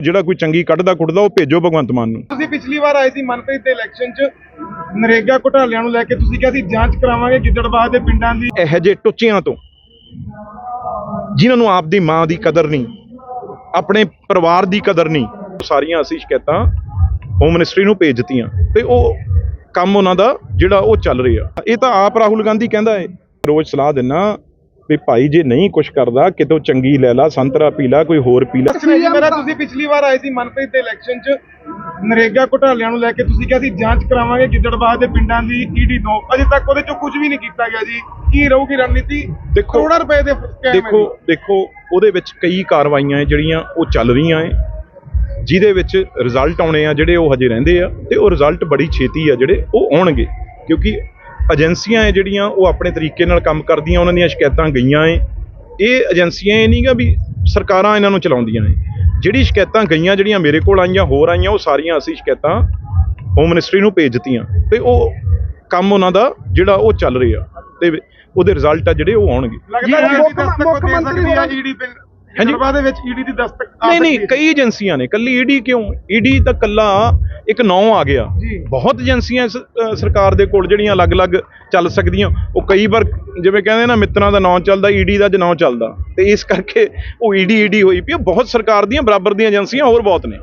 ਜਿਹੜਾ ਕੋਈ ਚੰਗੀ ਕੱਢਦਾ ਕੁੱਟਦਾ ਉਹ ਭੇਜੋ ਭਗਵੰਤ ਮਾਨ ਨੂੰ। ਤੁਸੀਂ ਪਿਛਲੀ ਵਾਰ ਆਏ ਸੀ ਮਨਪ੍ਰੀਤ ਦੇ ਇਲੈਕਸ਼ਨ 'ਚ ਨਰੇਗਾ ਘੁਟਾਲਿਆਂ ਨੂੰ ਲੈ ਕੇ ਤੁਸੀਂ ਕਿਹਾ ਸੀ ਜਾਂਚ ਕਰਾਵਾਂਗੇ ਗਿੱਦੜਬਾਹ ਦੇ ਪਿੰਡਾਂ ਦੀ। ਇਹੋ ਜਿਹੇ ਟੁੱਚਿਆਂ ਤੋਂ ਜਿਨ੍ਹਾਂ ਨੂੰ ਆਪਦੀ ਮਾਂ ਦੀ ਕਦਰ ਨਹੀਂ ਆਪਣੇ ਪਰਿਵਾਰ ਦੀ ਕਦਰ ਨਹੀਂ ਸਾਰੀਆਂ ਅਸੀਂ ਸ਼ਿਕਾਇਤਾਂ ਹੋਮ ਮਿਨਿਸਟਰੀ ਨੂੰ ਭੇਜ ਦਿੱਤੀਆਂ ਤੇ ਉਹ ਕੰਮ ਉਹਨਾਂ ਦਾ ਜਿਹੜਾ ਉਹ ਚੱਲ ਰਿਹਾ। ਇਹ ਤਾਂ ਆਪ ਰਾਹੁਲ ਗਾਂਧੀ ਕਹਿੰਦਾ ਹੈ। ਰੋਜ਼ ਸਲਾਹ ਦਿੰਨਾ ਵੀ ਭਾਈ ਜੇ ਨਹੀਂ ਕੁਛ ਕਰਦਾ ਕਿਤੋਂ ਚੰਗੀ ਲੈ ਲਾ ਸੰਤਰਾ ਪੀ ਲਾ ਕੋਈ ਹੋਰ ਪੀ ਲਾ। ਮੇਰਾ ਤੁਸੀਂ ਪਿਛਲੀ ਵਾਰ ਆਏ ਸੀ ਮਨਪ੍ਰੀਤ ਦੇ ਇਲੈਕਸ਼ਨ 'ਚ। ਨਰੇਗਾ ਘੁਟਾਲਿਆਂ ਨੂੰ ਲੈ ਕੇ ਤੁਸੀਂ ਕਿਹਾ ਸੀ ਜਾਂਚ ਕਰਾਵਾਂਗੇ ਗਿੱਦੜਬਾਹ ਦੇ ਪਿੰਡਾਂ ਦੀ ਈਡੀ ਤੋਂ। ਅਜੇ ਤੱਕ ਉਹਦੇ 'ਚੋਂ ਕੁਝ ਵੀ ਨਹੀਂ ਕੀਤਾ ਗਿਆ ਜੀ। ਕੀ ਰਹੂਗੀ ਰਣਨੀਤੀ? ਦੇਖੋ- ਕਰੋੜਾਂ ਰੁਪਏ ਦੇ ਦੇਖੋ। ਦੇਖੋ ਉਹਦੇ ਵਿੱਚ ਕਈ ਕਾਰਵਾਈਆਂ ਜਿਹੜੀਆਂ ਉਹ ਚੱਲ ਰਹੀਆਂ ਹੈ ਜਿਹਦੇ ਵਿੱਚ ਰਿਜ਼ਲਟ ਆਉਣੇ ਆ ਜਿਹੜੇ ਉਹ ਹਜੇ ਰਹਿੰਦੇ ਆ ਤੇ ਉਹ ਰਿਜ਼ਲਟ ਬੜੀ ਛੇਤੀ ਆ ਜਿਹੜੇ ਉਹ ਆਉਣਗੇ। ਕਿਉਂਕਿ ਏਜੰਸੀਆਂ ਹੈ ਜਿਹੜੀਆਂ ਉਹ ਆਪਣੇ ਤਰੀਕੇ ਨਾਲ ਕੰਮ ਕਰਦੀਆਂ ਉਹਨਾਂ ਦੀਆਂ ਸ਼ਿਕਾਇਤਾਂ ਗਈਆਂ ਹੈ ਇਹ ਏਜੰਸੀਆਂ ਇਹ ਨਹੀਂਗਾ ਵੀ ਸਰਕਾਰਾਂ ਇਹਨਾਂ ਨੂੰ ਚਲਾਉਂਦੀਆਂ ਨੇ। ਜਿਹੜੀ ਸ਼ਿਕਾਇਤਾਂ ਗਈਆਂ ਜਿਹੜੀਆਂ ਮੇਰੇ ਕੋਲ ਆਈਆਂ ਹੋਰ ਆਈਆਂ ਉਹ ਸਾਰੀਆਂ ਅਸੀਂ ਸ਼ਿਕਾਇਤਾਂ ਹੋਮ ਮਿਨਿਸਟਰੀ ਨੂੰ ਭੇਜ ਦਿੱਤੀਆਂ। ਤੇ ਉਹ ਕੰਮ ਉਹਨਾਂ ਦਾ ਜਿਹੜਾ ਉਹ ਚੱਲ ਰਿਹਾ ਤੇ ਉਹਦੇ ਰਿਜ਼ਲਟ ਆ ਜਿਹੜੇ ਉਹ ਆਉਣਗੇ। ਲੱਗਦਾ ਜੀ ਮੁੱਖ- ਮੰਤਰੀ ਆ ਗਿੱਦੜਬਾਹ ਦੇ ਵਿੱਚ ਈਡੀ ਦੀ ਦਸਤਕ ਆ ਨਹੀਂ ਨਹੀਂ। ਕਈ ਏਜੰਸੀਆਂ ਨੇ ਕੱਲੀ ਈਡੀ ਕਿਉਂ ਈਡੀ ਤਾਂ ਕੱਲਾ ਇੱਕ ਨਾਂ ਆ ਗਿਆ। ਬਹੁਤ ਏਜੰਸੀਆਂ ਸਰਕਾਰ ਦੇ ਕੋਲ ਜਿਹੜੀਆਂ ਅਲੱਗ-ਅਲੱਗ ਚੱਲ ਸਕਦੀਆਂ ਉਹ ਕਈ ਵਾਰ ਜਿਵੇਂ ਕਹਿੰਦੇ ਨਾ ਮਿੱਤਰਾਂ ਦਾ ਨਾਂ ਚੱਲਦਾ ਈਡੀ ਦਾ ਜ ਨਾਂ ਚੱਲਦਾ ਤੇ ਇਸ ਕਰਕੇ ਉਹ ਈਡੀ ਈਡੀ ਹੋਈ ਪਈ। ਬਹੁਤ ਸਰਕਾਰ ਦੀਆਂ ਬਰਾਬਰ ਦੀਆਂ ਏਜੰਸੀਆਂ ਹੋਰ ਬਹੁਤ ਨੇ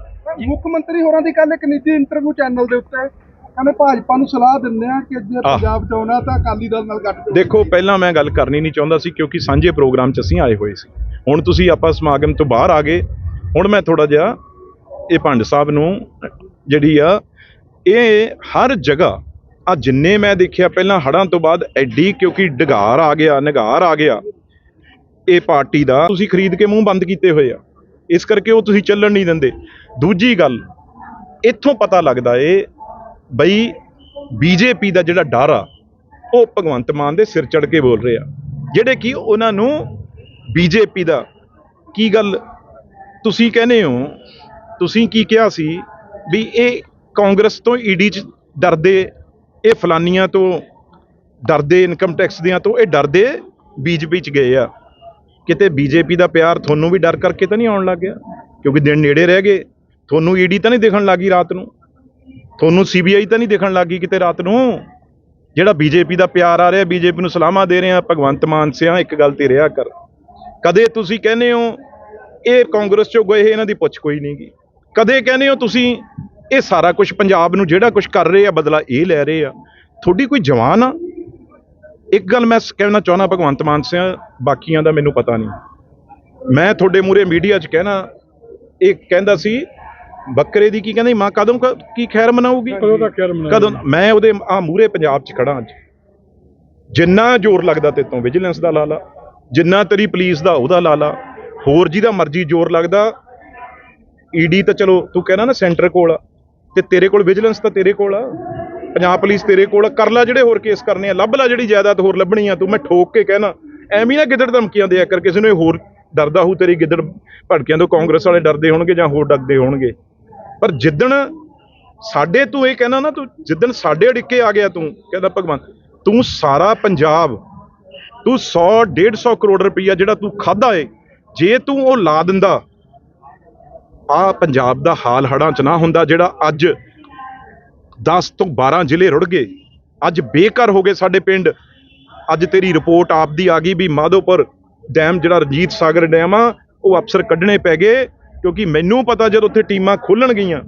ਮੁੱਖ ਮੰਤਰੀ ਹੋਰਾਂ ਦੀ ਕੱਲ ਇੱਕ ਨਿੱਜੀ ਇੰਟਰਵਿਊ ਚੈਨਲ ਦੇ ਉੱਤੇ ਕਹਿੰਦੇ ਭਾਜਪਾ ਨੂੰ ਸਲਾਹ ਦਿੰਦੇ ਆ ਕਿ ਜੇ। ਪੰਜਾਬ ਚਾਉਣਾ ਤਾਂ ਅਕਾਲੀ ਦਲ ਨਾਲ ਗੱਠਜੋੜ ਦੇਖੋ ਪਹਿਲਾਂ ਮੈਂ ਗੱਲ ਕਰਨੀ ਨਹੀਂ ਚਾਹੁੰਦਾ ਸੀ ਕਿਉਂਕਿ ਸਾਂਝੇ ਪ੍ਰੋਗਰਾਮ 'ਚ ਅਸੀਂ ਆਏ ਹੋਏ ਸੀ ਹੁਣ ਤੁਸੀਂ ਆਪਾਂ ਸਮਾਗਮ ਤੋਂ ਬਾਹਰ ਆ ਗਏ। ਹੁਣ ਮੈਂ ਥੋੜਾ ਜਿਹਾ ਇਹ ਭੰਡ ਸਾਹਿਬ ਨੂੰ ਜਿਹੜੀ ਆ, ਇਹ ਹਰ ਜਗ੍ਹਾ, ਆ ਜਿੰਨੇ ਮੈਂ ਦੇਖਿਆ ਪਹਿਲਾਂ ਹੜਾਂ ਤੋਂ ਬਾਅਦ ਐਡੀ ਕਿਉਂਕਿ ਡਗਾਰ ਆ ਗਿਆ, ਨਿਗਾਰ ਆ ਗਿਆ। ਇਹ ਪਾਰਟੀ ਦਾ ਤੁਸੀਂ ਖਰੀਦ ਕੇ ਮੂੰਹ ਬੰਦ ਕੀਤੇ ਹੋਏ ਆ। ਇਸ ਕਰਕੇ ਉਹ ਤੁਸੀਂ ਚੱਲਣ ਨਹੀਂ ਦਿੰਦੇ। ਦੂਜੀ ਗੱਲ, ਇੱਥੋਂ ਪਤਾ ਲੱਗਦਾ ਏ ਬਈ ਬੀਜੇਪੀ ਦਾ ਜਿਹੜਾ ਡਰ ਆ, ਉਹ ਭਗਵੰਤ ਮਾਨ ਦੇ ਸਿਰ ਚੜ ਕੇ ਬੋਲ ਰਹੇ। ਆ ਜਿਹੜੇ ਕਿ ਉਹਨਾਂ ਨੂੰ ਬੀਜੇਪੀ ਦਾ ਕੀ ਗੱਲ ਤੁਸੀਂ ਕਹਿੰਦੇ ਹੋ, ਤੁਸੀਂ ਕੀ ਕਿਹਾ ਸੀ ਵੀ ਇਹ ਕਾਂਗਰਸ ਤੋਂ ਈਡੀ ਚ ਡਰਦੇ, ਇਹ ਫਲਾਨੀਆਂ ਤੋਂ ਡਰਦੇ, ਇਨਕਮ ਟੈਕਸ ਦੀਆਂ ਤੋਂ ਇਹ ਡਰਦੇ ਬੀਜੇਪੀ ਚ ਗਏ ਆ। ਕਿਤੇ ਬੀਜੇਪੀ ਦਾ ਪਿਆਰ ਤੁਹਾਨੂੰ ਵੀ ਡਰ ਕਰਕੇ ਤਾਂ ਨਹੀਂ ਆਉਣ ਲੱਗ ਗਿਆ? ਕਿਉਂਕਿ ਦਿਨ ਨੇੜੇ ਰਹਿ ਗਏ, ਤੁਹਾਨੂੰ ਈਡੀ ਤਾਂ ਨਹੀਂ ਦਿਖਣ ਲੱਗੀ ਰਾਤ ਨੂੰ? ਤੁਹਾਨੂੰ ਸੀਬੀਆਈ ਤਾਂ ਨਹੀਂ ਦਿਖਣ ਲੱਗੀ ਕਿਤੇ ਰਾਤ ਨੂੰ? ਜਿਹੜਾ ਬੀਜੇਪੀ ਦਾ ਪਿਆਰ ਆ ਰਿਹਾ, ਬੀਜੇਪੀ ਨੂੰ ਸਲਾਮਾਂ ਦੇ ਰਿਹਾ ਭਗਵੰਤ ਮਾਨ ਸਿਆ, ਇੱਕ ਗੱਲ ਤੇ ਰਿਹਾ ਕਰ। ਕਦੇ ਤੁਸੀਂ ਕਹਿੰਦੇ ਹੋ ਇਹ ਕਾਂਗਰਸ ਚੋਂ ਗਏ ਇਹਨਾਂ ਦੀ ਪੁੱਛ ਕੋਈ ਨਹੀਂਗੀ ਕਦੇ ਕਹਿੰਦੇ ਹੋ ਤੁਸੀਂ ਇਹ ਸਾਰਾ ਕੁਝ ਪੰਜਾਬ ਨੂੰ ਜਿਹੜਾ ਕੁਝ ਕਰ ਰਹੇ ਆ ਬਦਲਾ ਇਹ ਲੈ ਰਹੇ ਆ। ਤੁਹਾਡੀ ਕੋਈ ਜਵਾਨ ਆ? ਇੱਕ ਗੱਲ ਮੈਂ ਕਹਿਣਾ ਚਾਹੁੰਦਾ ਭਗਵੰਤ ਮਾਨ ਸਿਆ ਬਾਕੀਆਂ ਦਾ ਮੈਨੂੰ ਪਤਾ ਨਹੀਂ। ਮੈਂ ਤੁਹਾਡੇ ਮੂਰੇ ਮੀਡੀਆ 'ਚ ਕਹਿਣਾ ਇਹ ਕਹਿੰਦਾ ਸੀ ਬੱਕਰੇ ਦੀ ਕੀ ਕਹਿੰਦੇ ਮਾਂ ਕਦੋਂ ਕ- ਖੈਰ ਮਨਾਊਗੀ? ਕਦੋਂ ਤੱਕ ਖੈਰ ਮਨਾਊਗੀ? ਕਦੋਂ ਮੈਂ ਉਹਦੇ ਆ ਮੂਰੇ ਪੰਜਾਬ 'ਚ ਖੜਾ ਅੱਜ। ਜਿੰਨਾ ਜ਼ੋਰ ਲੱਗਦਾ ਤੇ ਤੋਂ ਵਿਜੀਲੈਂਸ ਦਾ ਲਾ ਲਾ ਜਿੰਨਾ ਤੇਰੀ ਪੁਲਿਸ ਦਾ, ਉਹਦਾ ਲਾ ਲਾ। ਹੋਰ ਜਿਹਦਾ ਮਰਜ਼ੀ ਜ਼ੋਰ ਲੱਗਦਾ ਈਡੀ ਤਾਂ ਚਲੋ, ਤੂੰ ਕਹਿਣਾ ਨਾ ਸੈਂਟਰ ਕੋਲ ਆ। ਤੇ ਤੇਰੇ ਕੋਲ ਵਿਜੀਲੈਂਸ ਤਾਂ ਤੇਰੇ ਕੋਲ ਆ। ਪੰਜਾਬ ਪੁਲਿਸ ਤੇਰੇ ਕੋਲ ਆ। ਕਰ ਲੈ ਜਿਹੜੇ ਹੋਰ ਕੇਸ ਕਰਨੇ ਆ। ਲੱਭ ਲੈ ਜਿਹੜੀ ਜਾਇਦਾਦ ਹੋਰ ਲੱਭਣੀ ਆ ਤੂੰ। ਮੈਂ ਠੋਕ ਕੇ ਕਹਿਣਾ, ਐਵੇਂ ਨਾ ਗਿੱਦੜ ਧਮਕੀਆਂ ਦਿਆ ਕਰ। ਕਿਸੇ ਨੂੰ ਇਹ ਹੋਰ ਡਰਦਾ ਹੋਊ, ਤੇਰੀ ਗਿੱਦੜ ਭੜਕਿਆਂ ਤੋਂ ਕਾਂਗਰਸ ਵਾਲੇ ਡਰਦੇ ਹੋਣਗੇ ਜਾਂ ਹੋਰ ਡਰਦੇ ਹੋਣਗੇ। ਪਰ ਜਿੱਦਣ ਸਾਡੇ ਤੂੰ ਇਹ ਕਹਿਣਾ ਨਾ ਤੂੰ, ਜਿੱਦਣ ਸਾਡੇ ਅੜਿੱਕੇ ਆ ਗਿਆ ਤੂੰ, ਕਹਿੰਦਾ ਭਗਵੰਤ, ਤੂੰ ਸਾਰਾ ਪੰਜਾਬ ਤੂੰ 100 150 ਕਰੋੜ ਰੁਪਈਆ ਜਿਹੜਾ ਤੂੰ ਖਾਦਾ ਏ, ਜੇ ਤੂੰ ਉਹ ਲਾ ਦਿੰਦਾ, ਆ ਪੰਜਾਬ ਦਾ ਹਾਲ ਹੜਾਂ ਚ ਨਾ ਹੁੰਦਾ ਜਿਹੜਾ ਅੱਜ 10 ਤੋਂ 12 ਜ਼ਿਲ੍ਹੇ ਰੁੜ ਗਏ, ਅੱਜ ਬੇਘਰ ਹੋ ਗਏ ਸਾਡੇ ਪਿੰਡ। ਅੱਜ ਤੇਰੀ ਰਿਪੋਰਟ ਆਪ ਦੀ ਆ ਗਈ ਵੀ ਮਾਧੋਪੁਰ ਡੈਮ ਜਿਹੜਾ ਰਣਜੀਤ ਸਾਗਰ ਡੈਮ ਆ, ਉਹ ਅਫਸਰ ਕੱਢਣੇ ਪੈ ਗਏ, ਕਿਉਂਕਿ ਮੈਨੂੰ ਪਤਾ ਜਦ ਉੱਥੇ ਟੀਮਾਂ ਖੋਲਣ ਗਈਆਂ,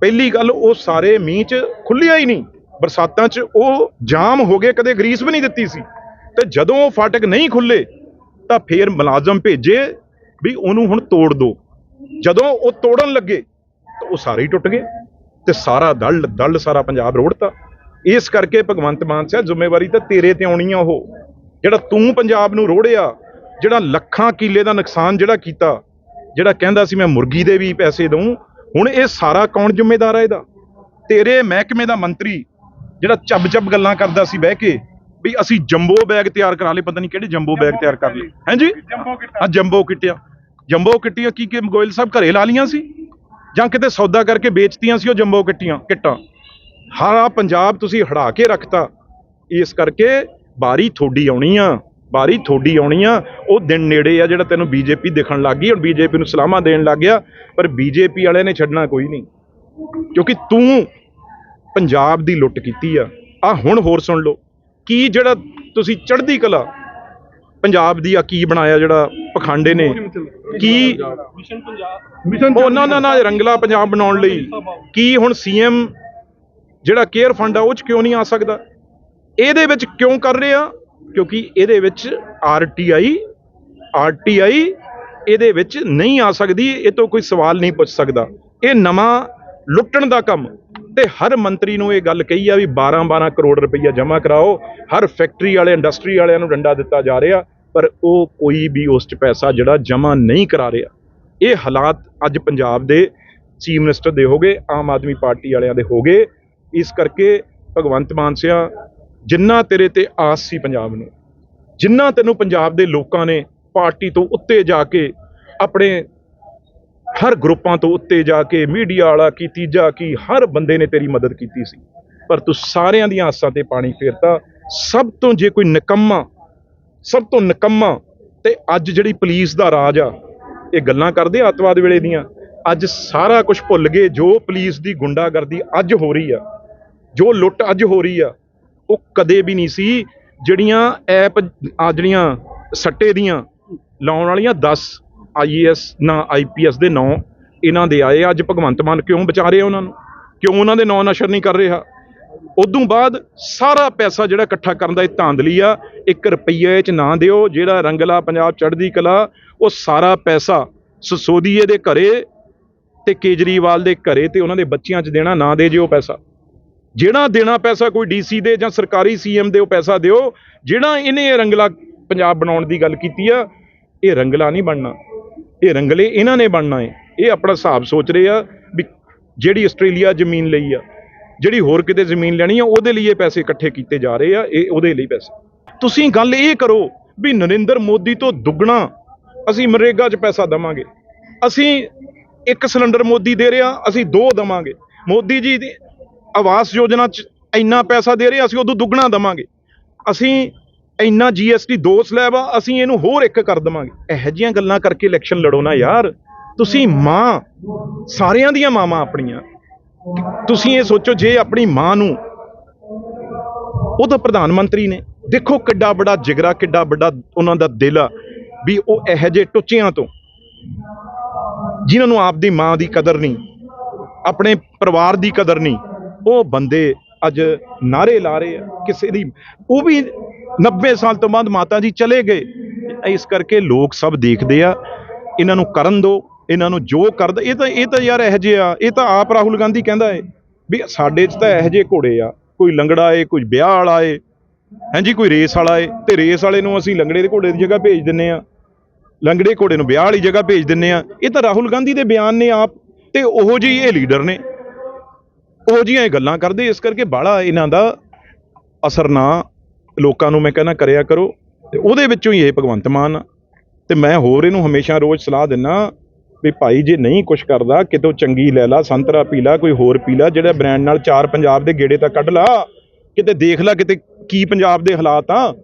ਪਹਿਲੀ ਗੱਲ ਉਹ ਸਾਰੇ ਮੀਂਹ 'ਚ ਖੁੱਲਿਆ ਹੀ ਨਹੀਂ, ਬਰਸਾਤਾਂ 'ਚ ਉਹ ਜਾਮ ਹੋ ਗਏ, ਕਦੇ ਗਰੀਸ ਵੀ ਨਹੀਂ ਦਿੱਤੀ ਸੀ। ਤੇ ਜਦੋਂ ਉਹ ਫਾਟਕ ਨਹੀਂ ਖੁੱਲੇ, ਤਾਂ ਫੇਰ ਮੁਲਾਜ਼ਮ ਭੇਜੇ ਵੀ ਉਹਨੂੰ ਹੁਣ ਤੋੜ ਦਿਓ ਜਦੋਂ ਉਹ ਤੋੜਨ ਲੱਗੇ, ਤਾਂ ਉਹ ਸਾਰੇ ਹੀ ਟੁੱਟ ਗਏ ਤੇ ਸਾਰਾ ਦਲ ਦਲ ਸਾਰਾ ਪੰਜਾਬ ਰੋੜਤਾ। ਇਸ ਕਰਕੇ ਭਗਵੰਤ ਮਾਨ ਸਾਹਿਬ ਜ਼ਿੰਮੇਵਾਰੀ ਤਾਂ ਤੇਰੇ ਤੇ ਆਉਣੀ ਆ ਉਹ। ਜਿਹੜਾ ਤੂੰ ਪੰਜਾਬ ਨੂੰ ਰੋੜਿਆ, ਜਿਹੜਾ ਲੱਖਾਂ ਕਿੱਲੇ ਦਾ ਨੁਕਸਾਨ ਜਿਹੜਾ ਕੀਤਾ, ਜਿਹੜਾ ਕਹਿੰਦਾ ਸੀ ਮੈਂ ਮੁਰਗੀ ਦੇ ਵੀ ਪੈਸੇ ਦਊਂ, ਹੁਣ ਇਹ ਸਾਰਾ ਕੌਣ ਜ਼ਿੰਮੇਦਾਰ ਹੈ ਇਹਦਾ? ਤੇਰੇ ਮਹਿਕਮੇ ਦਾ ਮੰਤਰੀ ਜਿਹੜਾ ਚੱਬ ਚੱਬ ਗੱਲਾਂ ਕਰਦਾ ਸੀ ਬਹਿ ਕੇ ਵੀ ਅਸੀਂ ਜੰਬੋ ਬੈਗ ਤਿਆਰ ਕਰਾ ਲਏ ਪਤਾ ਨਹੀਂ ਕਿਹੜੇ ਜੰਬੋ ਬੈਗ ਤਿਆਰ ਕਰ ਲਏ। ਹਾਂਜੀ ਜੰਬੋ ਕਿੱਟਾਂ। ਹਾਂ ਜੰਬੋ ਕਿੱਟਿਆ ਜੰਬੋ ਕਿੱਟੀਆਂ ਕੀ ਕਿ ਗੋਇਲ ਸਾਹਿਬ ਘਰੇ ਲਾ ਲੀਆਂ ਸੀ? ਜਾਂ ਕਿਤੇ ਸੌਦਾ ਕਰਕੇ ਵੇਚਤੀਆਂ ਸੀ ਉਹ ਜੰਬੋ ਕਿੱਟੀਆਂ ਕਿੱਟਾਂ? ਹਾਰਾ ਪੰਜਾਬ ਤੁਸੀਂ ਹੜਾ ਕੇ ਰੱਖਤਾ। ਇਸ ਕਰਕੇ ਬਾਰੀ ਥੋੜੀ ਆਉਣੀ ਆ। ਵਾਰੀ ਥੋੜੀ ਆਉਣੀ ਆ। ਉਹ ਦਿਨ ਨੇੜੇ ਆ ਜਿਹੜਾ ਤੈਨੂੰ ਬੀਜੇਪੀ ਦਿਖਣ ਲੱਗ ਗਈ ਹੁਣ ਬੀਜੇਪੀ ਨੂੰ ਸਲਾਮਾਂ ਦੇਣ ਲੱਗ ਗਿਆ। ਪਰ ਬੀਜੇਪੀ ਵਾਲਿਆਂ ਨੇ ਛੱਡਣਾ ਕੋਈ ਨਹੀਂ। ਕਿਉਂਕਿ ਤੂੰ ਪੰਜਾਬ ਦੀ ਲੁੱਟ ਕੀਤੀ ਆ। ਆ ਹੁਣ ਹੋਰ ਸੁਣ ਲਓ। ਕੀ ਜਿਹੜਾ ਤੁਸੀਂ ਚੜ੍ਹਦੀ ਕਲਾ ਪੰਜਾਬ ਦੀ ਆ ਕੀ ਬਣਾਇਆ ਜਿਹੜਾ ਪਖਾਂਡੇ ਨੇ? ਕੀ ਮਿਸ਼ਨ ਉਹ ਨਾ ਨਾ ਨਾ ਰੰਗਲਾ ਪੰਜਾਬ ਬਣਾਉਣ ਲਈ ਕੀ ਹੁਣ ਸੀਐਮ ਜਿਹੜਾ ਕੇਅਰ ਫੰਡ ਆ ਉਹ ਚ ਕਿਉਂ ਨਹੀਂ ਆ ਸਕਦਾ? ਇਹਦੇ ਵਿੱਚ ਕਿਉਂ ਕਰ ਰਹੇ? ਆ ਕਿਉਂਕਿ ਇਹਦੇ ਵਿੱਚ ਆਰਟੀਆਈ ਆਰਟੀਆਈ ਇਹਦੇ ਵਿੱਚ ਨਹੀਂ ਆ ਸਕਦੀ ਇਹ ਤੋਂ ਕੋਈ ਸਵਾਲ ਨਹੀਂ ਪੁੱਛ ਸਕਦਾ। ਇਹ ਨਵਾਂ ਲੁੱਟਣ ਦਾ ਕੰਮ ਤੇ ਹਰ ਮੰਤਰੀ ਨੂੰ ਇਹ ਗੱਲ ਕਹੀ ਆ ਵੀ 12 12 ਕਰੋੜ ਰੁਪਈਆ ਜਮ੍ਹਾਂ ਕਰਾਓ। ਹਰ ਫੈਕਟਰੀ ਵਾਲੇ ਇੰਡਸਟਰੀ ਵਾਲਿਆਂ ਨੂੰ ਡੰਡਾ ਦਿੱਤਾ ਜਾ ਰਿਹਾ, ਪਰ ਉਹ ਕੋਈ ਵੀ ਉਸ 'ਚ ਪੈਸਾ ਜਿਹੜਾ ਜਮ੍ਹਾਂ ਨਹੀਂ ਕਰਾ ਰਿਹਾ। ਇਹ ਹਾਲਾਤ ਅੱਜ ਪੰਜਾਬ ਦੇ ਚੀਫ ਮਿਨਿਸਟਰ ਦੇ ਹੋ ਗਏ, ਆਮ ਆਦਮੀ ਪਾਰਟੀ ਵਾਲਿਆਂ ਦੇ ਹੋ ਗਏ। ਇਸ ਕਰਕੇ ਭਗਵੰਤ ਮਾਨ ਸਿਆ, ਜਿੰਨਾ ਤੇਰੇ ਤੇ ਆਸ ਸੀ ਪੰਜਾਬ ਨੂੰ, ਜਿੰਨਾ ਤੈਨੂੰ ਪੰਜਾਬ ਦੇ ਲੋਕਾਂ ਨੇ ਪਾਰਟੀ ਤੋਂ ਉੱਤੇ ਜਾ ਕੇ ਆਪਣੇ ਹਰ ਗਰੁੱਪਾਂ ਤੋਂ ਉੱਤੇ ਜਾ ਕੇ ਮੀਡੀਆ ਵਾਲਾ ਕੀ ਤੀਜਾ ਕੀ, ਹਰ ਬੰਦੇ ਨੇ ਤੇਰੀ ਮਦਦ ਕੀਤੀ ਸੀ। ਪਰ ਤੂੰ ਸਾਰਿਆਂ ਦੀਆਂ ਆਸਾਂ ਤੇ ਪਾਣੀ ਫੇਰਤਾ। ਸਭ ਤੋਂ ਜੇ ਕੋਈ ਨਿਕੰਮਾ, ਸਭ ਤੋਂ ਨਿਕੰਮਾ ਤੇ ਅੱਜ ਜਿਹੜੀ ਪੁਲਿਸ ਦਾ ਰਾਜ ਆ, ਇਹ ਗੱਲਾਂ ਕਰਦੇ ਆ ਅੱਤਵਾਦ ਵੇਲੇ ਦੀਆਂ। ਅੱਜ ਸਾਰਾ ਕੁਝ ਭੁੱਲ ਗਏ, ਜੋ ਪੁਲਿਸ ਦੀ ਗੁੰਡਾਗਰਦੀ ਅੱਜ ਹੋ ਰਹੀ ਆ, ਜੋ ਲੁੱਟ ਅੱਜ ਹੋ ਰਹੀ ਆ, ਉਹ ਕਦੇ ਵੀ ਨਹੀਂ ਸੀ। ਜਿਹੜੀਆਂ ਐਪ ਆ, ਜਿਹੜੀਆਂ ਸੱਟੇ ਦੀਆਂ, ਲਾਉਣ ਵਾਲੀਆਂ 10 ਆਈਏਐਸ ਨਾ ਆਈਪੀਐਸ ਦੇ ਨਾਂ ਇਹਨਾਂ ਦੇ ਆਏ। ਆ। ਅੱਜ ਭਗਵੰਤ ਮਾਨ ਕਿਉਂ ਬਚਾ ਰਿਹਾ ਉਹਨਾਂ ਨੂੰ? ਕਿਉਂ ਉਹਨਾਂ ਦੇ ਨਾਂ ਨਸ਼ਰ ਨਹੀਂ ਕਰ ਰਿਹਾ? ਉਦੋਂ ਬਾਅਦ ਸਾਰਾ ਪੈਸਾ ਜਿਹੜਾ ਇਕੱਠਾ ਕਰਨ ਦਾ ਇਹ ਧਾਂਦਲੀ ਆ 1 ਰੁਪਈਏ ਚ ਨਾ ਦਿਓ, ਜਿਹੜਾ ਰੰਗਲਾ ਪੰਜਾਬ ਚੜ੍ਹਦੀ ਕਲਾ, ਉਹ ਸਾਰਾ ਪੈਸਾ ਸਸੋਦੀਏ ਦੇ ਘਰੇ ਤੇ ਕੇਜਰੀਵਾਲ ਦੇ ਘਰੇ ਤੇ ਉਹਨਾਂ ਦੇ ਬੱਚਿਆਂ 'ਚ ਦੇਣਾ, ਨਾ ਦੇ ਜਿਓ ਪੈਸਾ। ਜਿਹੜਾ ਦੇਣਾ ਪੈਸਾ ਕੋਈ ਡੀਸੀ ਦੇ ਜਾਂ ਸਰਕਾਰੀ ਸੀਐਮ ਦੇ ਉਹ ਪੈਸਾ ਦਿਓ। ਜਿਹੜਾ ਇਹਨੇ ਇਹ ਰੰਗਲਾ ਪੰਜਾਬ ਬਣਾਉਣ ਦੀ ਗੱਲ ਕੀਤੀ ਆ, ਇਹ ਰੰਗਲਾ ਨਹੀਂ ਬਣਨਾ। ਇਹ ਰੰਗਲੇ ਇਹਨਾਂ ਨੇ ਬਣਨਾ ਹੈ ਇਹ ਆਪਣਾ ਹਿਸਾਬ ਸੋਚ ਰਹੇ ਆ ਵੀ ਜਿਹੜੀ ਆਸਟ੍ਰੇਲੀਆ ਜ਼ਮੀਨ ਲਈ ਆ, ਜਿਹੜੀ ਹੋਰ ਕਿਤੇ ਜ਼ਮੀਨ ਲੈਣੀ ਆ, ਉਹਦੇ ਲਈ ਇਹ ਪੈਸੇ ਇਕੱਠੇ ਕੀਤੇ ਜਾ ਰਹੇ ਆ, ਇਹ ਉਹਦੇ ਲਈ ਪੈਸੇ। ਤੁਸੀਂ ਗੱਲ ਇਹ ਕਰੋ ਵੀ ਨਰਿੰਦਰ ਮੋਦੀ ਤੋਂ ਦੁੱਗਣਾ ਅਸੀਂ ਮਨਰੇਗਾ 'ਚ ਪੈਸਾ ਦਵਾਂਗੇ। ਅਸੀਂ ਇੱਕ ਸਿਲੰਡਰ ਮੋਦੀ ਦੇ ਰਿਹਾ ਅਸੀਂ ਦੋ ਦਵਾਂਗੇ। ਮੋਦੀ ਜੀ ਦੀ ਆਵਾਸ ਯੋਜਨਾ 'ਚ ਇੰਨਾ ਪੈਸਾ ਦੇ ਰਹੇ ਅਸੀਂ ਉਦੋਂ ਦੁੱਗਣਾ ਦਵਾਂਗੇ। ਅਸੀਂ ਇੰਨਾ ਜੀਐਸਟੀ ਦੋ ਸਲੈਬ ਆ ਅਸੀਂ ਇਹਨੂੰ ਹੋਰ ਇੱਕ ਕਰ ਦਵਾਂਗੇ। ਇਹੋ ਜਿਹੀਆਂ ਗੱਲਾਂ ਕਰਕੇ ਇਲੈਕਸ਼ਨ ਲੜੋ ਨਾ ਯਾਰ। ਤੁਸੀਂ ਮਾਂ, ਸਾਰਿਆਂ ਦੀਆਂ ਮਾਵਾਂ ਆਪਣੀਆਂ। ਤੁਸੀਂ ਇਹ ਸੋਚੋ ਜੇ ਆਪਣੀ ਮਾਂ ਨੂੰ ਉਹ ਤਾਂ ਪ੍ਰਧਾਨ ਮੰਤਰੀ ਨੇ, ਦੇਖੋ ਕਿੱਡਾ ਵੱਡਾ ਜਿਗਰਾ, ਕਿੱਡਾ ਵੱਡਾ ਉਹਨਾਂ ਦਾ ਦਿਲ ਆ ਵੀ ਉਹ ਇਹੋ ਜਿਹੇ ਟੁੱਚਿਆਂ ਤੋਂ, ਜਿਨ੍ਹਾਂ ਨੂੰ ਆਪਦੀ ਮਾਂ ਦੀ ਕਦਰ ਨਹੀਂ, ਆਪਣੇ ਪਰਿਵਾਰ ਦੀ ਕਦਰ ਨਹੀਂ, ਉਹ ਬੰਦੇ ਅੱਜ ਨਾਰੇ ਲਾ ਰਹੇ ਆ ਕਿਸੇ ਦੀ, ਉਹ ਵੀ 90 ਸਾਲ ਤੋਂ ਬਾਅਦ ਮਾਤਾ ਜੀ ਚਲੇ ਗਏ। ਇਸ ਕਰਕੇ ਲੋਕ ਸਭ ਦੇਖਦੇ ਆ, ਇਹਨਾਂ ਨੂੰ ਕਰਨ ਦੋ, ਇਹਨਾਂ ਨੂੰ ਜੋ ਕਰਦਾ ਇਹ ਤਾਂ ਇਹ ਤਾਂ ਯਾਰ ਇਹੋ ਜਿਹੇ ਆ, ਇਹ ਤਾਂ ਆਪ ਰਾਹੁਲ ਗਾਂਧੀ ਕਹਿੰਦਾ ਏ ਵੀ ਸਾਡੇ 'ਚ ਤਾਂ ਇਹੋ ਜਿਹੇ ਘੋੜੇ ਆ। ਕੋਈ ਲੰਗੜਾ ਏ ਕੋਈ ਵਿਆਹ ਵਾਲਾ ਏ ਹਾਂਜੀ ਕੋਈ ਰੇਸ ਵਾਲਾ ਏ। ਤੇ ਰੇਸ ਵਾਲੇ ਨੂੰ ਅਸੀਂ ਲੰਗੜੇ ਦੇ ਘੋੜੇ ਦੀ ਜਗ੍ਹਾ ਭੇਜ ਦਿੰਨੇ ਆ। ਲੰਗੜੇ ਘੋੜੇ ਨੂੰ ਵਿਆਹ ਵਾਲੀ ਜਗ੍ਹਾ ਭੇਜ ਦਿੰਨੇ ਆ। ਇਹ ਤਾਂ ਰਾਹੁਲ ਗਾਂਧੀ ਦੇ ਬਿਆਨ ਨੇ ਆਪ ਤੇ ਉਹੋ ਜਿਹੀ ਇਹ ਲੀਡਰ ਨੇ। ਉਹੋ ਜਿਹੀਆਂ ਇਹ ਗੱਲਾਂ ਕਰਦੇ, ਇਸ ਕਰਕੇ ਬਾਹਲਾ ਇਹਨਾਂ ਦਾ ਅਸਰ ਨਾ ਲੋਕਾਂ ਨੂੰ ਮੈਂ ਕਹਿੰਦਾ ਕਰਿਆ ਕਰੋ ਤੇ ਉਹਦੇ ਵਿੱਚੋਂ ਹੀ ਇਹ ਭਗਵੰਤ ਮਾਨ ਆ। ਤੇ ਮੈਂ ਹੋਰ ਇਹਨੂੰ ਹਮੇਸ਼ਾ ਰੋਜ਼ ਸਲਾਹ ਦਿੰਨਾ ਵੀ ਭਾਈ ਜੇ ਨਹੀਂ ਕੁਛ ਕਰਦਾ, ਕਿਤੋਂ ਚੰਗੀ ਲੈ ਲਾ, ਸੰਤਰਾ ਪੀ ਲਾ, ਕੋਈ ਹੋਰ ਪੀ ਲਾ, ਜਿਹੜਾ ਬ੍ਰਾਂਡ ਨਾਲ ਚਾਰ ਪੰਜਾਬ ਦੇ ਗੇੜੇ ਤਾਂ ਕੱਢ ਲਾ, ਕਿਤੇ ਦੇਖ ਲਾ ਕਿਤੇ ਕੀ ਪੰਜਾਬ ਦੇ ਹਾਲਾਤ ਆ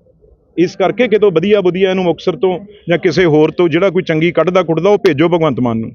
ਇਸ ਕਰਕੇ ਕਿਤੋਂ ਵਧੀਆ ਵਧੀਆ ਇਹਨੂੰ ਮੁਕਤਸਰ ਤੋਂ ਜਾਂ ਕਿਸੇ ਹੋਰ ਤੋਂ ਜਿਹੜਾ ਕੋਈ ਚੰਗੀ ਕੱਢਦਾ ਕੁੱਟਦਾ ਉਹ ਭੇਜੋ ਭਗਵੰਤ ਮਾਨ ਨੂੰ